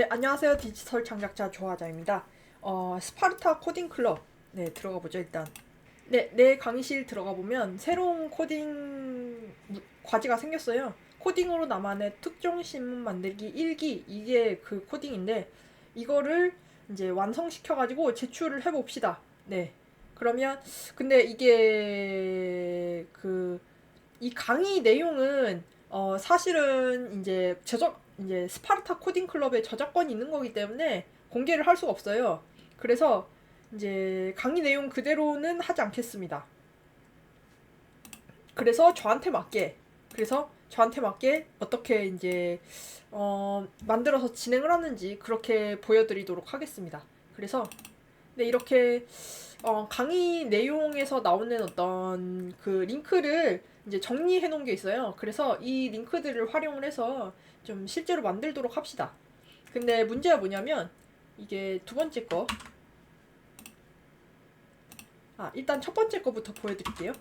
네, 안녕하세요. 디지털 창작자 조화자입니다. 어, 스파르타 코딩 클럽. 네, 들어가 보죠, 일단. 네, 내 강의실 들어가 보면 새로운 코딩 무- 과제가 생겼어요. 코딩으로 나만의 특정 신문 만들기 1기. 이게 그 코딩인데, 이거를 이제 완성시켜 가지고 제출을 해 봅시다. 네. 그러면, 근데 이게 그, 이 강의 내용은 어, 사실은 이제 저작 이제 스파르타 코딩 클럽에 저작권이 있는 거기 때문에 공개를 할 수가 없어요. 그래서 이제 강의 내용 그대로는 하지 않겠습니다. 그래서 저한테 맞게 그래서 저한테 맞게 어떻게 이제 어, 만들어서 진행을 하는지 그렇게 보여드리도록 하겠습니다. 그래서 네, 이렇게 어, 강의 내용에서 나오는 어떤 그 링크를 이제 정리해 놓은 게 있어요. 그래서 이 링크들을 활용을 해서 좀 실제로 만들도록 합시다. 근데 문제가 뭐냐면 이게 두 번째 거. 아, 일단 첫 번째 거부터 보여드릴게요.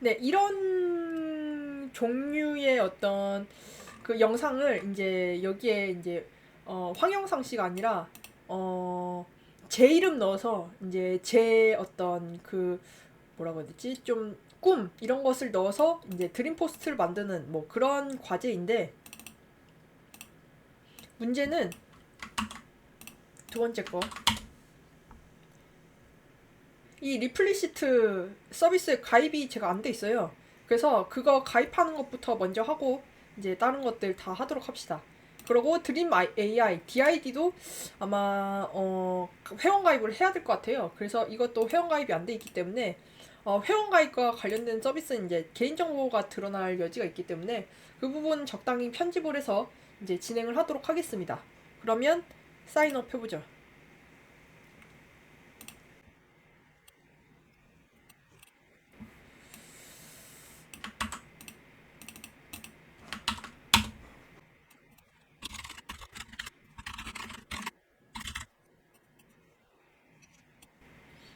네, 이런 종류의 어떤 그 영상을 이제 여기에 이제 어, 황영상 씨가 아니라 어, 제 이름 넣어서 이제 제 어떤 그 뭐라고 해야 되지? 좀 꿈 이런 것을 넣어서 이제 드림 포스트를 만드는 뭐 그런 과제인데 문제는 두 번째 거. 이 리플리시트 서비스 가입이 제가 안 돼 있어요. 그래서 그거 가입하는 것부터 먼저 하고 이제 다른 것들 다 하도록 합시다. 그리고 드림 AI, DID도 아마 어, 회원 가입을 해야 될 것 같아요. 그래서 이것도 회원 가입이 안 돼 있기 때문에 어, 회원 가입과 관련된 서비스는 이제 개인 정보가 드러날 여지가 있기 때문에 그 부분 적당히 편집을 해서 이제 진행을 하도록 하겠습니다. 그러면 사인업 해보죠.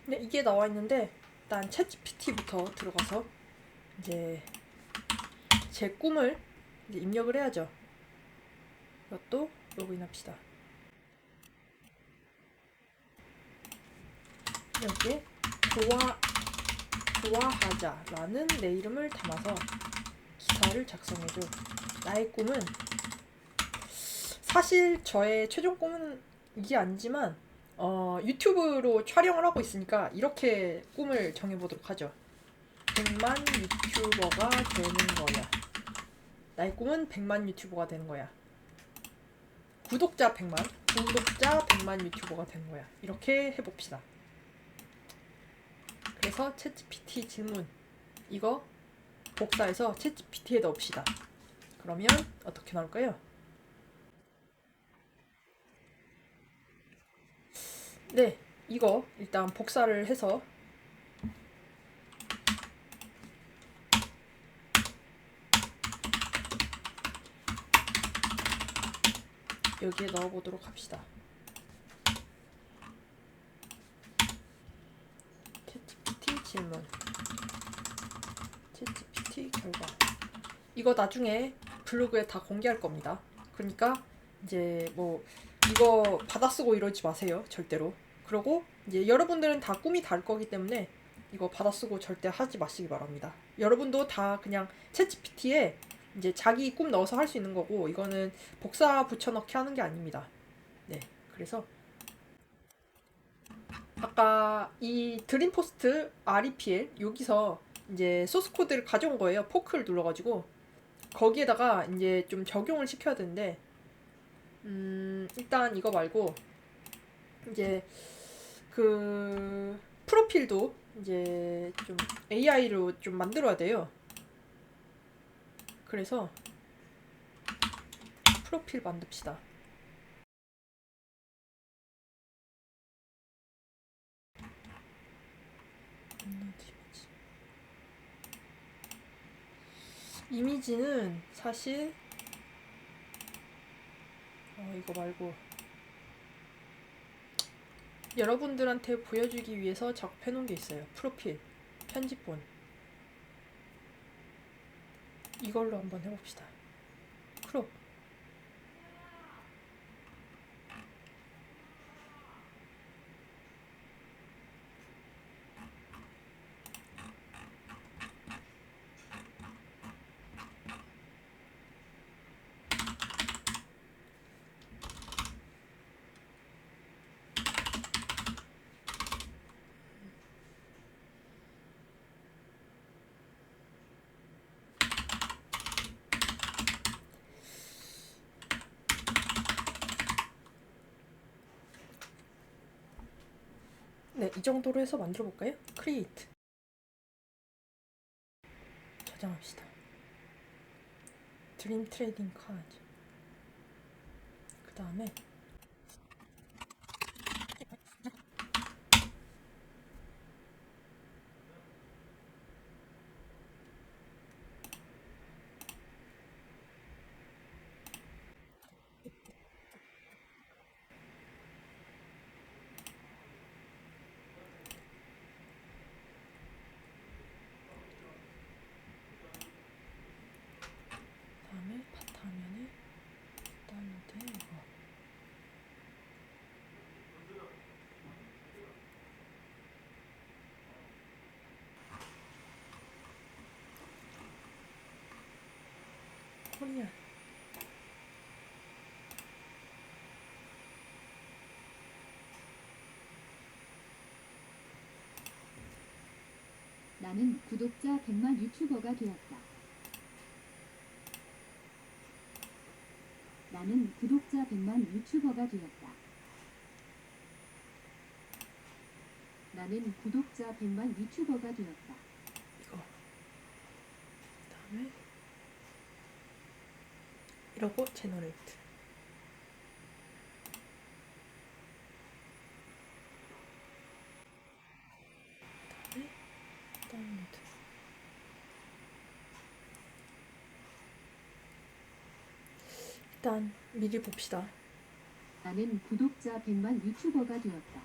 네, 이게 나와 있는데 일단 챗GPT부터 들어가서 이제 제 꿈을 이제 입력을 해야죠. 이것도 로그인합시다. 여기에 좋아 좋아하자라는 내 이름을 담아서 기사를 작성해줘. 나의 꿈은 사실 저의 최종 꿈은 이게 아니지만 어, 유튜브로 촬영을 하고 있으니까 이렇게 꿈을 정해보도록 하죠. 100만 유튜버가 되는 거야. 나의 꿈은 100만 유튜버가 되는 거야. 구독자 100만, 구독자 100만 유튜버가 되는 거야. 이렇게 해봅시다. 그래서 챗GPT 질문 이거 복사해서 챗GPT에 넣읍시다. 그러면 어떻게 나올까요? 네, 이거 일단 복사를 해서 여기에 넣어보도록 합시다. 챗GPT 질문 챗GPT 결과 이거 나중에 블로그에 다 공개할 겁니다. 그러니까 이제 뭐 이거 받아쓰고 이러지 마세요. 절대로. 그리고 이제 여러분들은 다 꿈이 다를 거기 때문에 이거 받아쓰고 절대 하지 마시기 바랍니다. 여러분도 다 그냥 챗GPT에 이제 자기 꿈 넣어서 할 수 있는 거고 이거는 복사 붙여넣기 하는 게 아닙니다. 네. 그래서 아까 이 드림포스트 REPL 여기서 이제 소스 코드를 가져온 거예요. 포크를 눌러가지고 거기에다가 이제 좀 적용을 시켜야 되는데 음, 일단 이거 말고 이제 그 프로필도 이제 좀 AI로 좀 만들어야 돼요. 그래서 프로필 만듭시다. 이미지는 사실 어, 이거 말고 여러분들한테 보여주기 위해서 작업해 놓은 게 있어요. 프로필. 편집본 이걸로 한번 해봅시다. 크롭 네, 이 정도로 해서 만들어 볼까요? 크리에이트 저장합시다. 드림 트레이딩 카드 그 다음에 바탕화면에 다운로드 이거 코리아 나는 구독자 100만 유튜버가 되었다. 나는 구독자 100만 유튜버가 되었다. 나는 구독자 100만 유튜버가 되었다. 이거 그다음에 이러고 제너레이트 그다음에 다운로드 일단 미리 봅시다 나는 구독자 100만 유튜버가 되었다.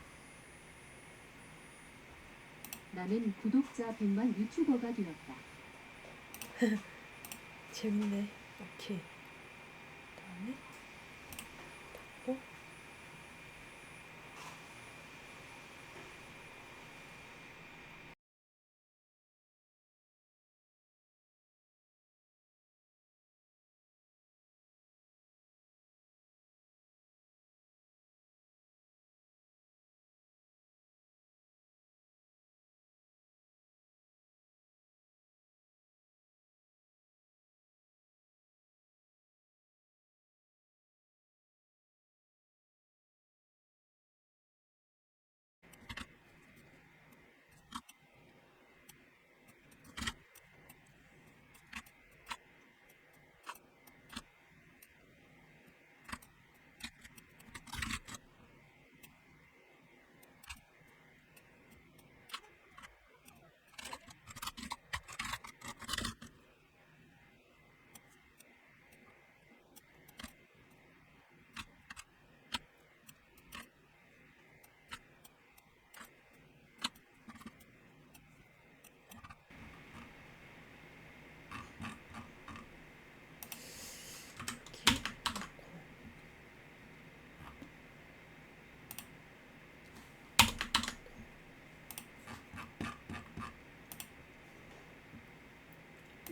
나는 구독자 100만 유튜버가 되었다. 재밌네 오케이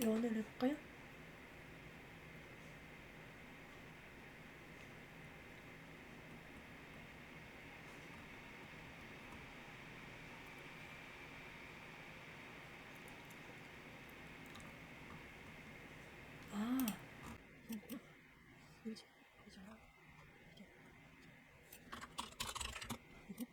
연을 해볼까요? 아, 이제 되잖아. 이게.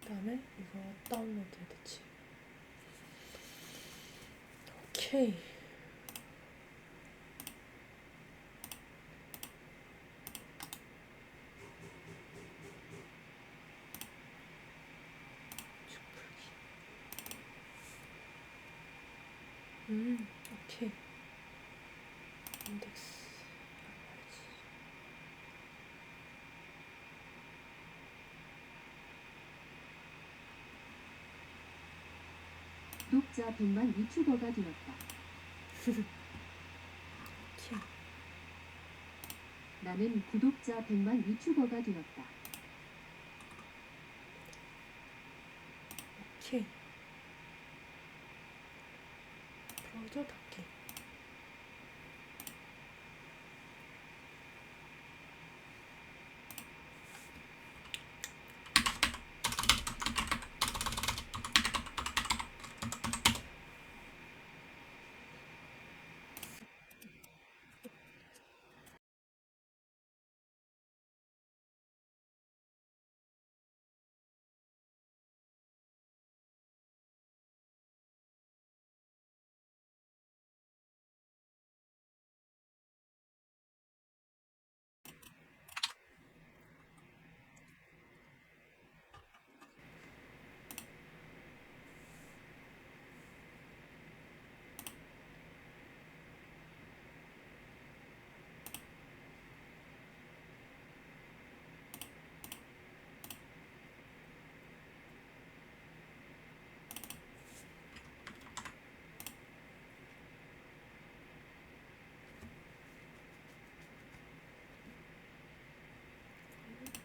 그다음에 이거 다운로드 해야 되지. 오케이. 음, 오케이. 인덱스. 알아야지. 구독자 100만 유튜버가 되었다. 나는 구독자 100만 유튜버가 되었다. 오케이. 브라우저 닫기.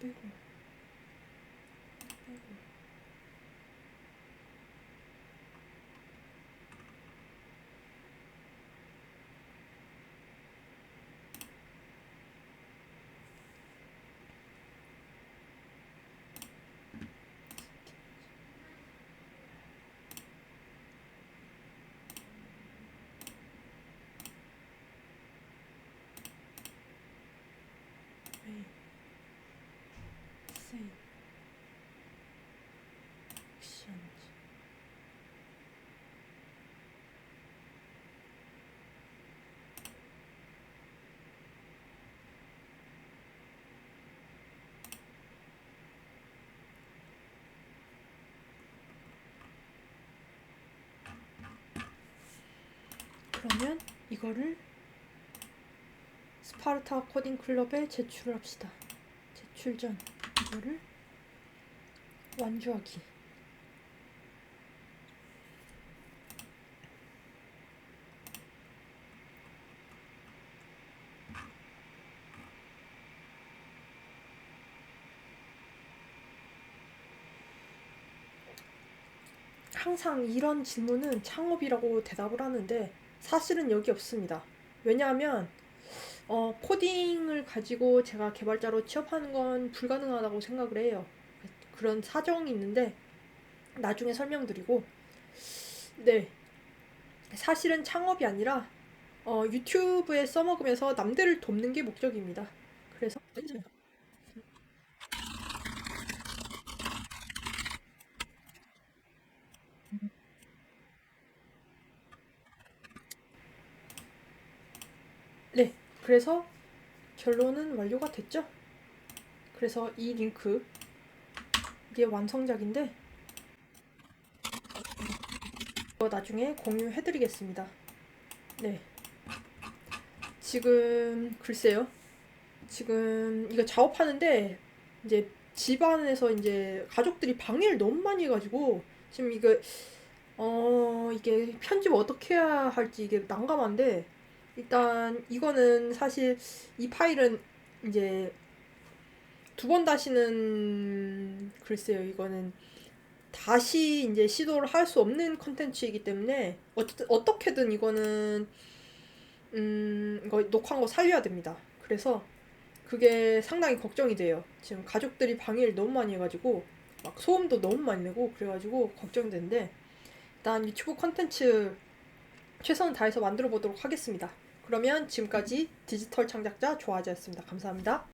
빼고. 빼고. 웨이. 세이. 액션즈. 그러면 이거를 스파르타 코딩 클럽에 제출을 합시다. 제출 전 이거를 완주하기. 항상 이런 질문은 창업이라고 대답을 하는데 사실은 여기 없습니다. 왜냐하면 어, 코딩을 가지고 제가 개발자로 취업하는 건 불가능하다고 생각을 해요. 그런 사정이 있는데 나중에 설명드리고 네 사실은 창업이 아니라 어, 유튜브에 써먹으면서 남들을 돕는 게 목적입니다. 그래서 네 그래서 결론은 완료가 됐죠. 그래서 이 링크 이게 완성작인데 이거 나중에 공유해드리겠습니다. 네. 지금 글쎄요. 지금 이거 작업하는데 이제 집안에서 이제 가족들이 방해를 너무 많이 해가지고 지금 이거 어 이게 편집 어떻게 해야 할지 이게 난감한데 일단 이거는 사실 이 파일은 이제 두 번 다시는 글쎄요 이거는 다시 이제 시도를 할 수 없는 컨텐츠이기 때문에 어쨌든 어떻게든 이거는 음 이거 녹화한 거 살려야 됩니다. 그래서 그게 상당히 걱정이 돼요. 지금 가족들이 방해를 너무 많이 해가지고 막 소음도 너무 많이 내고 그래가지고 걱정되는데 일단 유튜브 컨텐츠 최선을 다해서 만들어 보도록 하겠습니다. 그러면 지금까지 디지털 창작자 조아지였습니다. 감사합니다.